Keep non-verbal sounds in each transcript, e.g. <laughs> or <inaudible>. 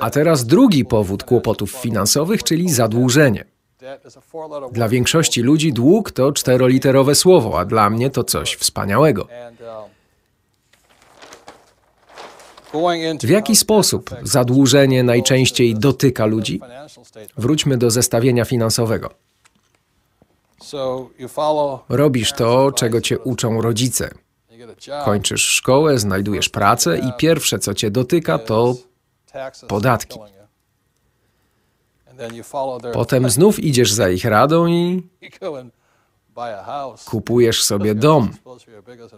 A teraz drugi powód kłopotów finansowych, czyli zadłużenie. Dla większości ludzi dług to czteroliterowe słowo, a dla mnie to coś wspaniałego. W jaki sposób zadłużenie najczęściej dotyka ludzi? Wróćmy do zestawienia finansowego. Robisz to, czego cię uczą rodzice. Kończysz szkołę, znajdujesz pracę i pierwsze, co cię dotyka, to podatki. Potem znów idziesz za ich radą i kupujesz sobie dom,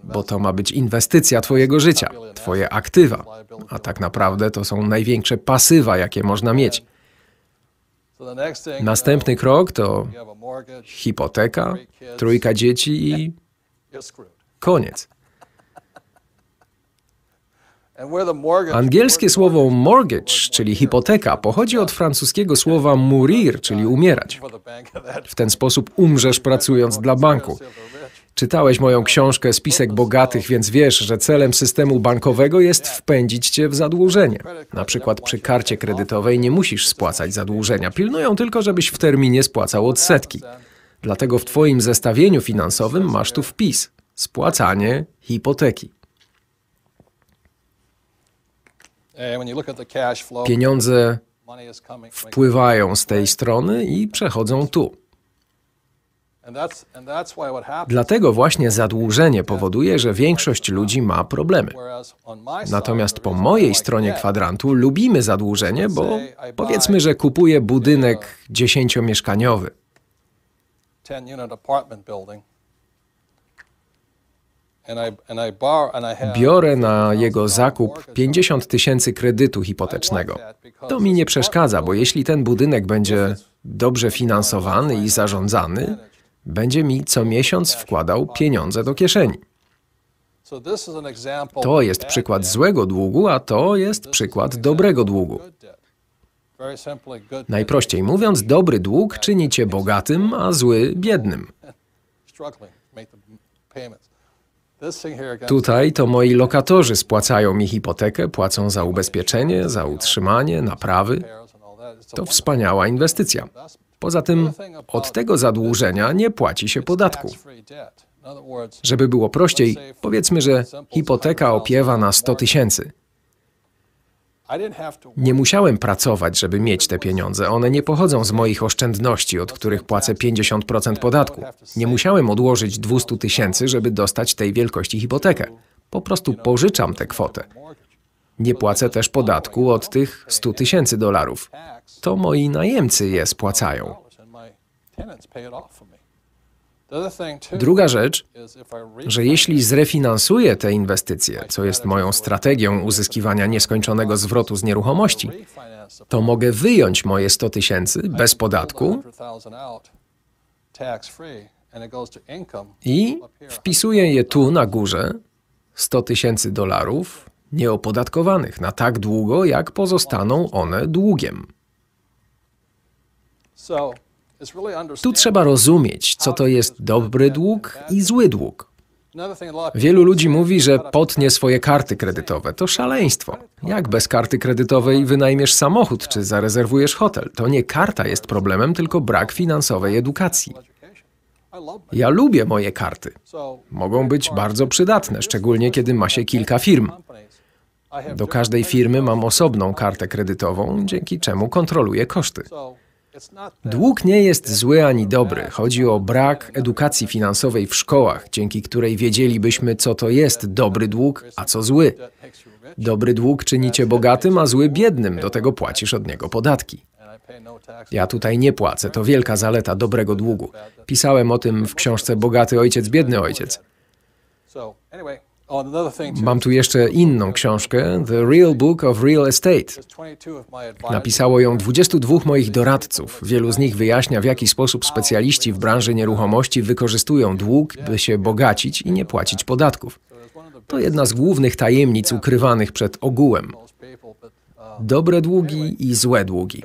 bo to ma być inwestycja Twojego życia, Twoje aktywa, a tak naprawdę to są największe pasywa, jakie można mieć. Następny krok to hipoteka, trójka dzieci i koniec. Angielskie słowo mortgage, czyli hipoteka, pochodzi od francuskiego słowa mourir, czyli umierać. W ten sposób umrzesz pracując dla banku. Czytałeś moją książkę Spisek Bogatych, więc wiesz, że celem systemu bankowego jest wpędzić cię w zadłużenie. Na przykład przy karcie kredytowej nie musisz spłacać zadłużenia, pilnują tylko, żebyś w terminie spłacał odsetki. Dlatego w Twoim zestawieniu finansowym masz tu wpis spłacanie hipoteki. Pieniądze wpływają z tej strony i przechodzą tu. Dlatego właśnie zadłużenie powoduje, że większość ludzi ma problemy. Natomiast po mojej stronie kwadrantu lubimy zadłużenie, bo powiedzmy, że kupuję budynek dziesięciomieszkaniowy. Biorę na jego zakup 50 tysięcy kredytu hipotecznego. To mi nie przeszkadza, bo jeśli ten budynek będzie dobrze finansowany i zarządzany, będzie mi co miesiąc wkładał pieniądze do kieszeni. To jest przykład złego długu, a to jest przykład dobrego długu. Najprościej mówiąc, dobry dług czyni cię bogatym, a zły biednym. <laughs> Tutaj to moi lokatorzy spłacają mi hipotekę, płacą za ubezpieczenie, za utrzymanie, naprawy. To wspaniała inwestycja. Poza tym od tego zadłużenia nie płaci się podatku. Żeby było prościej, powiedzmy, że hipoteka opiewa na 100 tysięcy. Nie musiałem pracować, żeby mieć te pieniądze. One nie pochodzą z moich oszczędności, od których płacę 50% podatku. Nie musiałem odłożyć 200 tysięcy, żeby dostać tej wielkości hipotekę. Po prostu pożyczam tę kwotę. Nie płacę też podatku od tych 100 tysięcy dolarów. To moi najemcy je spłacają. Druga rzecz, że jeśli zrefinansuję te inwestycje, co jest moją strategią uzyskiwania nieskończonego zwrotu z nieruchomości, to mogę wyjąć moje 100 tysięcy bez podatku i wpisuję je tu na górze 100 tysięcy dolarów nieopodatkowanych na tak długo, jak pozostaną one długiem. Tu trzeba rozumieć, co to jest dobry dług i zły dług. Wielu ludzi mówi, że potnie swoje karty kredytowe. To szaleństwo. Jak bez karty kredytowej wynajmiesz samochód czy zarezerwujesz hotel? To nie karta jest problemem, tylko brak finansowej edukacji. Ja lubię moje karty. Mogą być bardzo przydatne, szczególnie kiedy ma się kilka firm. Do każdej firmy mam osobną kartę kredytową, dzięki czemu kontroluję koszty. Dług nie jest zły ani dobry. Chodzi o brak edukacji finansowej w szkołach, dzięki której wiedzielibyśmy, co to jest dobry dług, a co zły. Dobry dług czyni cię bogatym, a zły biednym, do tego płacisz od niego podatki. Ja tutaj nie płacę, to wielka zaleta dobrego długu. Pisałem o tym w książce Bogaty ojciec, biedny ojciec. Mam tu jeszcze inną książkę, The Real Book of Real Estate. Napisało ją 22 moich doradców. Wielu z nich wyjaśnia, w jaki sposób specjaliści w branży nieruchomości wykorzystują dług, by się bogacić i nie płacić podatków. To jedna z głównych tajemnic ukrywanych przed ogółem. Dobre długi i złe długi.